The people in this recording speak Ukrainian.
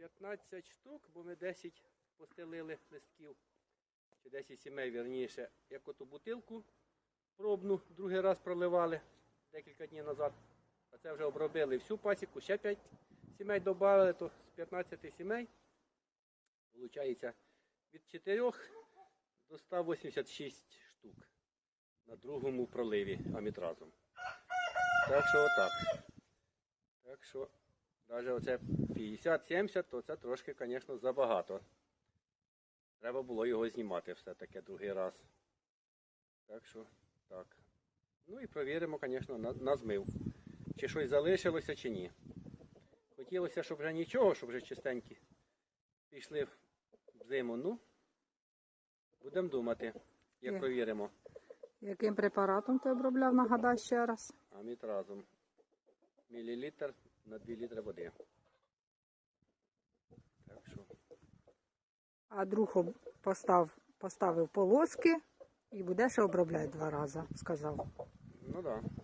15 штук, бо ми 10 постелили листків. Чи 10 сімей, вірніше, як оту бутилку пробну другий раз проливали декілька днів назад. А це вже обробили всю пасіку, ще 5 сімей додали, то з 15 сімей. Получається від 4 до 186 штук на другому проливі амітразом. Так що отак. Так що навіть оце 50-70, то це трошки, звісно, забагато. Треба було його знімати все-таки другий раз. Так що так. Ну і провіримо, звісно, на, на змив. Чи щось залишилося, чи ні. Хотілося, щоб вже нічого, щоб вже чистенькі пішли в зиму. Ну, будемо думати, як Є. провіримо. Яким препаратом ти обробляв, нагадай ще раз. Аміт разом. Мілілітр на 2 літри води. Так що. А друг постав, поставив полоски і буде ще обробляти два рази, сказав. Ну так. Да.